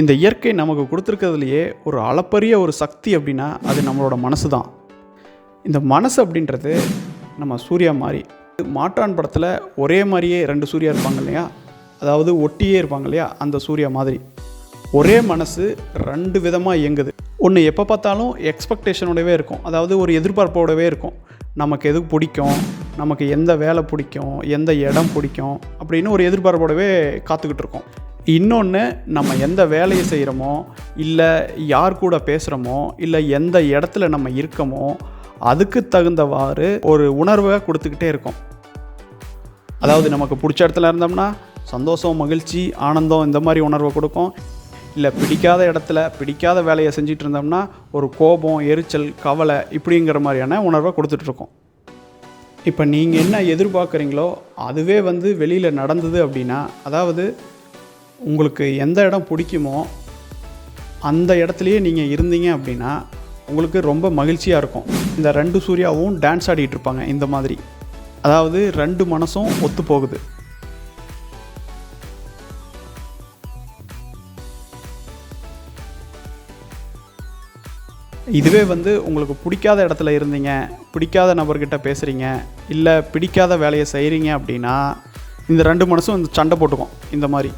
இந்த இயற்கை நமக்கு கொடுத்துருக்கிறதுலையே ஒரு அளப்பரிய ஒரு சக்தி அப்படின்னா அது நம்மளோட மனசு தான் இந்த மனசு அப்படின்றது நம்ம சூர்யா மாதிரி மாற்றான் படத்தில் ஒரே மாதிரியே ரெண்டு சூர்யா இருப்பாங்க இல்லையா? அதாவது ஒட்டியே இருப்பாங்க இல்லையா? அந்த சூர்யா மாதிரி. ஒரே மனசு ரெண்டு விதமாக இயங்குது. ஒன்று எப்போ பார்த்தாலும் எக்ஸ்பெக்டேஷனோடவே இருக்கும். அதாவது ஒரு எதிர்பார்ப்போடவே இருக்கும். நமக்கு எது பிடிக்கும்? நமக்கு எந்த வேலை பிடிக்கும்? எந்த இடம் பிடிக்கும்? அப்படின்னு ஒரு எதிர்பார்ப்போடவே காத்துக்கிட்டு இருக்கோம். இன்னொன்று நம்ம எந்த வேலையை செய்கிறோமோ இல்லை யார் கூட பேசுகிறோமோ இல்லை எந்த இடத்துல நம்ம இருக்கோமோ அதுக்கு தகுந்தவாறு ஒரு உணர்வை கொடுத்துக்கிட்டே இருக்கும். அதாவது நமக்கு பிடிச்ச இடத்துல இருந்தோம்னா சந்தோஷம் மகிழ்ச்சி ஆனந்தம் இந்த மாதிரி உணர்வை கொடுக்கும். இல்லை பிடிக்காத இடத்துல பிடிக்காத வேலையை செஞ்சுட்டு இருந்தோம்னா ஒரு கோபம் எரிச்சல் கவலை இப்படிங்கிற மாதிரியான உணர்வை கொடுத்துட்ருக்கோம் இப்போ நீங்கள் என்ன எதிர்பார்க்குறீங்களோ அதுவே வந்து வெளியில் நடந்தது அப்படின்னா அதாவது உங்களுக்கு எந்த இடம் பிடிக்குமோ அந்த இடத்துலையே நீங்கள் இருந்தீங்க அப்படின்னா உங்களுக்கு ரொம்ப மகிழ்ச்சியாக இருக்கும். இந்த ரெண்டு சூர்யாவும் டான்ஸ் ஆடிட்டு இருப்பாங்க இந்த மாதிரி. அதாவது ரெண்டு மனசும் ஒத்து போகுது. இதுவே வந்து உங்களுக்கு பிடிக்காத இடத்துல இருந்தீங்க பிடிக்காத நபர்கிட்ட பேசுகிறீங்க இல்லை பிடிக்காத வேலையை செய்கிறீங்க அப்படின்னா இந்த ரெண்டு மனசும் இந்த சண்டை போட்டுக்கும் இந்த மாதிரி.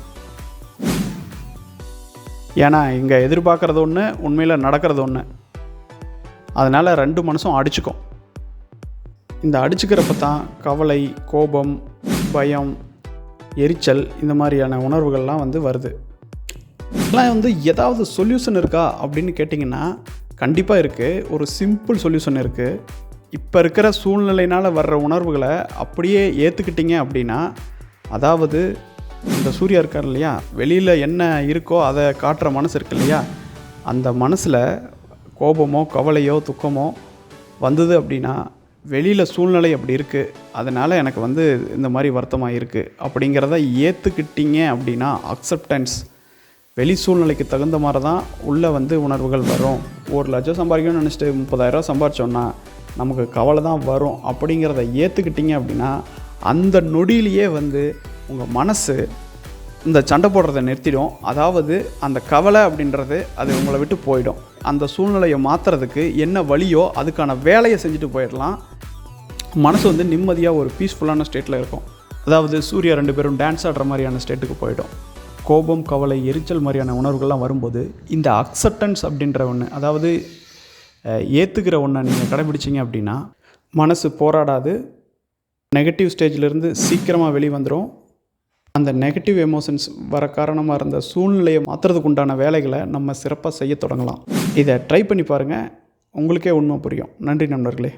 ஏன்னா இங்கே எதிர்பார்க்குறது ஒன்று உண்மையில் நடக்கிறது ஒன்று அதனால் ரெண்டு மனசும் அடிச்சுக்கும். இந்த அடிச்சுக்கிறப்ப தான் கவலை கோபம் பயம் எரிச்சல் இந்த மாதிரியான உணர்வுகள்லாம் வந்து வருது. இதெல்லாம் வந்து ஏதாவது சொல்யூஷன் இருக்கா அப்படின்னு கேட்டிங்கன்னா கண்டிப்பாக இருக்குது ஒரு சிம்பிள் சொல்யூஷன் இருக்குது இப்போ இருக்கிற சூழ்நிலையினால் வர்ற உணர்வுகளை அப்படியே ஏற்றுக்கிட்டீங்க அப்படின்னா அதாவது இந்த சூர்யா இருக்கார் இல்லையா? வெளியில் என்ன இருக்கோ அதை காட்டுற மனசு இருக்கு இல்லையா? அந்த மனசில் கோபமோ கவலையோ துக்கமோ வந்தது அப்படின்னா வெளியில் சூழ்நிலை அப்படி இருக்குது அதனால் எனக்கு வந்து இந்த மாதிரி வருத்தமாக இருக்குது அப்படிங்கிறத ஏற்றுக்கிட்டீங்க அப்படின்னா அக்செப்டன்ஸ் வெளி சூழ்நிலைக்கு தகுந்த மாதிரி தான் உள்ளே வந்து உணர்வுகள் வரும். ஒரு லட்சம் சம்பாதிக்கணும்னு நினச்சிட்டு முப்பதாயிரரூவா சம்பாரிச்சோன்னா நமக்கு கவலை தான் வரும். அப்படிங்கிறத ஏற்றுக்கிட்டீங்க அப்படின்னா அந்த நொடியிலேயே வந்து உங்கள் மனசு இந்த சண்டை போடுறதை நிறுத்திடும். அதாவது அந்த கவலை அப்படின்றது அது உங்களை விட்டு போயிடும். அந்த சூழ்நிலையை மாற்றுறதுக்கு என்ன வழியோ அதுக்கான வேலையை செஞ்சுட்டு போயிடலாம். மனசு வந்து நிம்மதியாக ஒரு பீஸ்ஃபுல்லான ஸ்டேட்டில் இருக்கும். அதாவது சூர்யா ரெண்டு பேரும் டான்ஸ் ஆடுற மாதிரியான ஸ்டேட்டுக்கு போயிடும். கோபம் கவலை எரிச்சல் மாதிரியான உணர்வுகள்லாம் வரும்போது இந்த அக்செப்டன்ஸ் அப்படின்ற ஒன்று அதாவது ஏற்றுக்கிற ஒன்றை நீங்கள் கடைபிடிச்சிங்க அப்படின்னா மனசு போராடாது. நெகட்டிவ் ஸ்டேஜ்லேருந்து சீக்கிரமாக வெளிவந்துடும் அந்த நெகட்டிவ் எமோஷன்ஸ் வர காரணமாக இருந்த சூழ்நிலையை மாற்றுறதுக்கு உண்டான வேலைகளை நம்ம சிறப்பாக செய்ய தொடங்கலாம். இதை ட்ரை பண்ணி பாருங்கள் உங்களுக்கே உண்மை புரியும். நன்றி நண்பர்களே.